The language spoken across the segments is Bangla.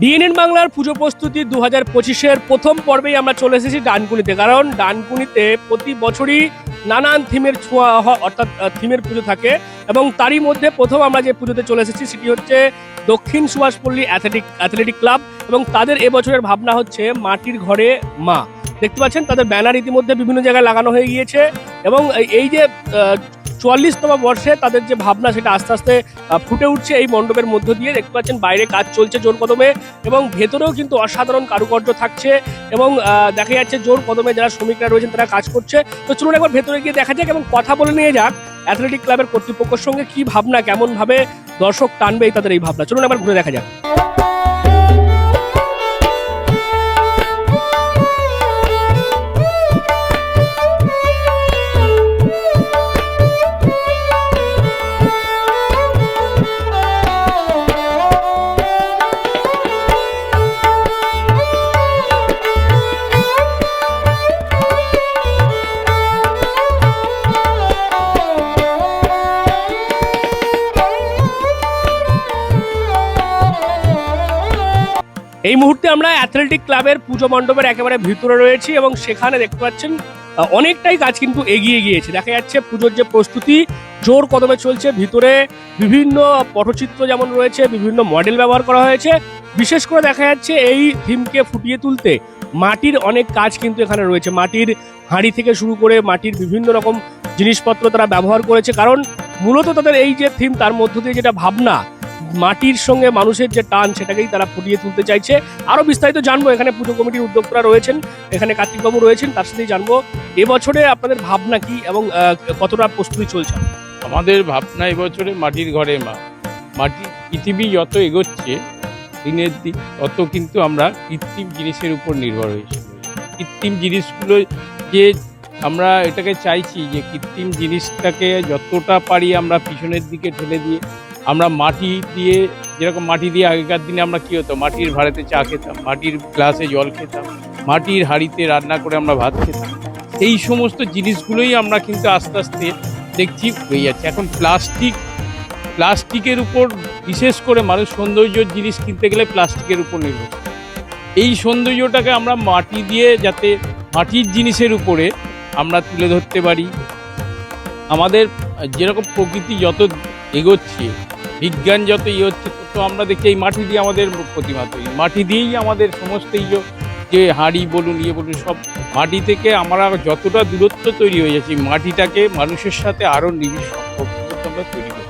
ডিএনএন বাংলার পুজো প্রস্তুতি দু হাজার পঁচিশের প্রথম পর্বেই আমরা চলে এসেছি ডানকুনিতে। কারণ ডানকুনিতে প্রতি বছরই নানান থিমের ছোঁয়া হ- অর্থাৎ থিমের পুজো থাকে এবং তারই মধ্যে প্রথম আমরা যে পুজোতে চলে এসেছি সেটি হচ্ছে দক্ষিণ সুভাষপল্লী অ্যাথলেটিক অ্যাথলেটিক ক্লাব এবং তাদের এবছরের ভাবনা হচ্ছে মাটির ঘরে মা। দেখতে পাচ্ছেন, তাদের ব্যানার ইতিমধ্যে বিভিন্ন জায়গায় লাগানো হয়ে গিয়েছে এবং এই যে চুয়াল্লিশতম বর্ষে তাদের যে ভাবনা সেটা আস্তে আস্তে ফুটে উঠছে এই মণ্ডপের মধ্য দিয়ে। দেখতে পাচ্ছেন বাইরে কাজ চলছে জোর কদমে এবং ভেতরেও কিন্তু অসাধারণ কারুকার্য থাকছে এবং দেখা যাচ্ছে জোর কদমে যারা শ্রমিকরা রয়েছেন তারা কাজ করছে। তো চলুন একবার ভেতরে গিয়ে দেখা যাক এবং কথা বলে নিয়ে যাক অ্যাথলেটিক ক্লাবের কর্তৃপক্ষের সঙ্গে কি ভাবনা কেমন ভাবে দর্শক টানবে তাদের এই ভাবনা। চলুন একবার ঘুরে দেখা যাক। মুহূর্তে আমরা অ্যাথলেটিক ক্লাবের পুজো মণ্ডপের একেবারে ভিতরে রয়েছি এবং সেখানে দেখতে পাচ্ছেন অনেকটাই কাজ কিন্তু এগিয়ে গিয়েছে। দেখা যাচ্ছে পুজোর যে প্রস্তুতি, জোর কদমে চলছে। ভিতরে বিভিন্ন পটচিত্র যেমন রয়েছে, বিভিন্ন মডেল ব্যবহার করা হয়েছে। বিশেষ করে দেখা যাচ্ছে এই থিমকে ফুটিয়ে তুলতে মাটির অনেক কাজ কিন্তু এখানে রয়েছে। মাটির হাঁড়ি থেকে শুরু করে মাটির বিভিন্ন রকম জিনিসপত্র তারা ব্যবহার করেছে। কারণ মূলত তাদের এই যে থিম, তার মধ্য দিয়ে যেটা ভাবনা মাটির সঙ্গে মানুষের যে টান সেটাকেই তারা ফুটিয়ে তুলতে চাইছে। আরও বিস্তারিত জানব, এখানে পুজো কমিটির উদ্যোক্তারা রয়েছেন, এখানে কার্তিকবাবু রয়েছেন, তার সাথেই জানব, এবছরে আপনাদের ভাবনা কি এবং কতটা প্রস্তুতি চলছে? আমাদের ভাবনা এবছরে মাটির ঘরে মা। মাটি, পৃথিবী যত এগোচ্ছে, দিনের দিন তত কিন্তু আমরা কৃত্রিম জিনিসের উপর নির্ভর হয়েছি। কৃত্রিম জিনিসগুলো যে আমরা এটাকে চাইছি যে কৃত্রিম জিনিসটাকে যতটা পারি আমরা পিছনের দিকে ঠেলে দিয়ে আমরা মাটি দিয়ে, যেরকম মাটি দিয়ে আগেকার দিনে আমরা কী হতো? মাটির ভাড়াতে চা খেতাম, মাটির গ্লাসে জল খেতাম, মাটির হাঁড়িতে রান্না করে আমরা ভাত খেতাম। এই সমস্ত জিনিসগুলোই আমরা কিন্তু আস্তে আস্তে দেখছি হয়ে যাচ্ছে। এখন প্লাস্টিক, প্লাস্টিকের উপর বিশেষ করে মানুষ সৌন্দর্যর জিনিস কিনতে গেলে প্লাস্টিকের উপর নির্ভর এই সৌন্দর্যটাকে আমরা মাটি দিয়ে যাতে মাটির জিনিসের উপরে আমরা তুলে ধরতে পারি। আমাদের যেরকম প্রকৃতি যত এগোচ্ছে বিজ্ঞান যত ইয়ে হচ্ছে তত আমরা দেখি এই মাটি দিয়ে আমাদের প্রতিমা তৈরি। মাটি দিয়েই আমাদের সমস্ত ইয়ে যে- হাঁড়ি বলুন ইয়ে বলুন, সব মাটি থেকে আমরা যতটা দূরত্ব তৈরি হয়ে যাচ্ছি, মাটিটাকে মানুষের সাথে আরও নিবিড় সম্পর্ক আমরা তৈরি করি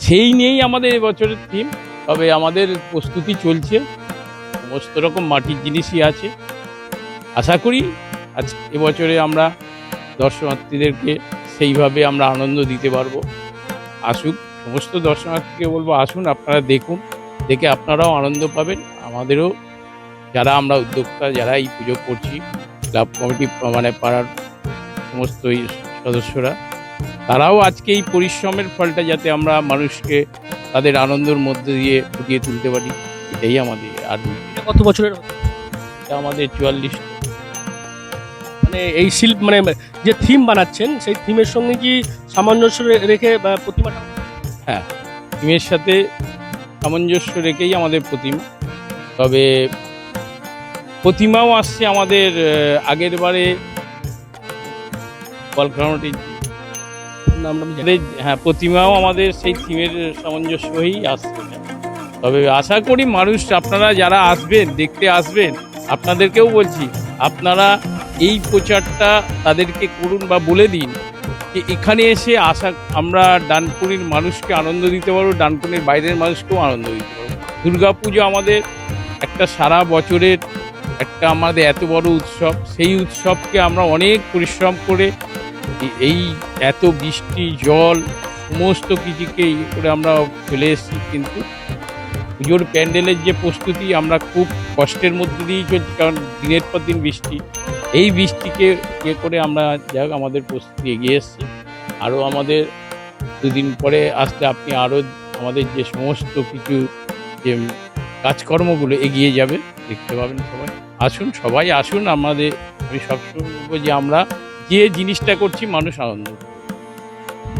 সেই নিয়েই আমাদের এবছরের থিম তবে আমাদের প্রস্তুতি চলছে। সমস্ত রকম মাটির জিনিসই আছে। আশা করি আজ এবছরে আমরা দর্শনার্থীদেরকে সেইভাবে আমরা আনন্দ দিতে পারব। আসুক, সমস্ত দর্শনার্থীকে বলব, আসুন, আপনারা দেখুন। দেখে আপনারাও আনন্দ পাবেন। আমাদেরও যারা আমরা উদ্যোক্তা, যারা এই পুজো করছি, ক্লাব কমিটি মানে পাড়ার সমস্ত সদস্যরা। তারাও আজকে এই পরিশ্রমের ফলটা যাতে আমরা মানুষকে তাদের আনন্দের মধ্যে দিয়ে ফুটিয়ে তুলতে পারি এটাই আমাদের আর কত বছরের? এটা আমাদের চুয়াল্লিশ। মানে এই শিল্প মানে যে থিম বানাচ্ছেন সেই থিমের সঙ্গে কি সামঞ্জস্য রেখে বা হ্যাঁ থিমের সাথে সামঞ্জস্য রেখেই আমাদের প্রতিমা। তবে প্রতিমাও আসছে আমাদের আগের বারে বলক্রাউন্ডে হ্যাঁ প্রতিমাও আমাদের সেই থিমের সামঞ্জস্য হয়েই আসছে। তবে আশা করি মানুষ, আপনারা যারা আসবেন, দেখতে আসবেন, আপনাদেরকেও বলছি, আপনারা এই প্রচারটা তাদেরকে করুন বা বলে দিন যে এখানে এসে আশা, আমরা ডানকুনির মানুষকে আনন্দ দিতে পারব, ডানকুনির বাইরের মানুষকেও আনন্দ দিতে পারব। দুর্গাপুজো আমাদের একটা সারা বছরের একটা আমাদের এত বড় উৎসব। সেই উৎসবকে আমরা অনেক পরিশ্রম করে এই এত বৃষ্টি, জল, সমস্ত কিছুকে ইয়ে করে আমরা ফেলে এসেছি কিন্তু পুজোর প্যান্ডেলের যে প্রস্তুতি আমরা খুব কষ্টের মধ্যে দিয়েই চলছি, কারণ দিনের পর দিন বৃষ্টি। এই বৃষ্টিকে ইয়ে করে আমরা যাই আমাদের প্রস্তুতি এগিয়ে এসেছি। আরও আমাদের দুদিন পরে আসলে আপনি আরও আমাদের যে সমস্ত কিছু, যে কাজকর্মগুলো এগিয়ে যাবে, দেখতে পাবেন সবাই। আসুন সবাই আসুন আমাদের, আমি সবসময় যে আমরা যে জিনিসটা করছি, মানুষ আনন্দ।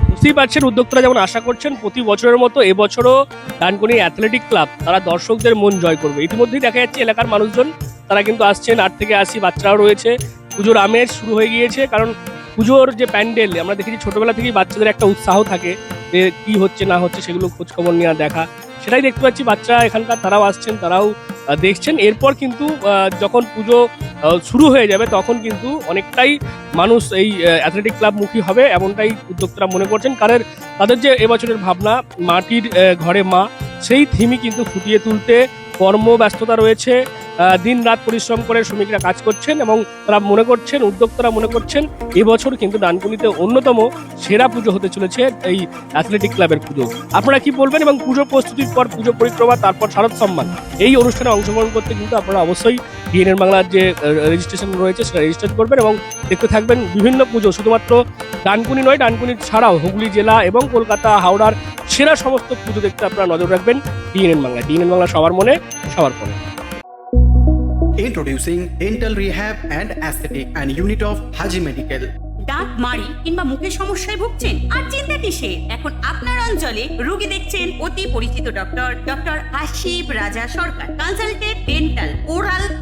বুঝতেই পারছেন উদ্যোক্তারা যেমন আশা করছেন, প্রতি বছরের মতো এবছরও ডানকুনি অ্যাথলেটিক ক্লাব, তারা দর্শকদের মন জয় করবে। ইতিমধ্যেই দেখা যাচ্ছে এলাকার মানুষজন, তারা কিন্তু আসছেন, আট থেকে আশি বাচ্চারাও রয়েছে। পুজোর আমেজ শুরু হয়ে গিয়েছে, কারণ পুজোর যে প্যান্ডেল, আমরা দেখেছি ছোটবেলা থেকেই বাচ্চাদের একটা উৎসাহ থাকে যে কি হচ্ছে, না হচ্ছে, সেগুলো খোঁজখবর নেওয়া, দেখা। সেটাই দেখতে পাচ্ছি বাচ্চা এখানকার, তারাও আসছেন, তারাও দেখছেন। এরপর কিন্তু যখন পুজো শুরু হয়ে যাবে, তখন কিন্তু অনেকটাই মানুষ এই অ্যাথলেটিক ক্লাব মুখী হবে, এমনটাই উদ্যোক্তারা মনে করছেন। কারণ তাদের যে এবছরের ভাবনা, মাটির ঘরে মা, সেই থিমই কিন্তু ফুটিয়ে তুলতে কর্মব্যস্ততা রয়েছে। দিন রাত পরিশ্রম করে শ্রমিকরা কাজ করছেন এবং তারা মনে করছেন, উদ্যোক্তারা মনে করছেন এবছর কিন্তু ডানকুনিতে অন্যতম সেরা পুজো হতে চলেছে এই অ্যাথলেটিক ক্লাবের পুজো। আপনারা কি বলবেন? এবং পুজো প্রস্তুতির পর পুজো পরিক্রমা, তারপর শারদ সম্মান, এই অনুষ্ঠানে অংশগ্রহণ করতে কিন্তু আপনারা অবশ্যই ডিএনএর বাংলার যে রেজিস্ট্রেশন রয়েছে সেটা রেজিস্টার করবেন এবং দেখতে থাকবেন বিভিন্ন পুজো, শুধুমাত্র ডানকুনি নয় ডানকুনি ছাড়াও হুগলি জেলা এবং কলকাতা, হাওড়ার সেরা সমস্ত পুজো দেখতে আপনারা নজর রাখবেন ডিএনএন বাংলা ডিএনএন বাংলা সবার মনে, সবার ফোনে Introducing Dental Rehab and Aesthetic and Unit of Haji Medical. দাঁত মাড়ি কিংবা মুখের সমস্যায় ভুগছেন আর চিন্তা কিসে এখন আপনার অঞ্চলে রোগী দেখছেন অতি পরিচিত doctor doctor Ashib Raja Sarkar consultant dental oral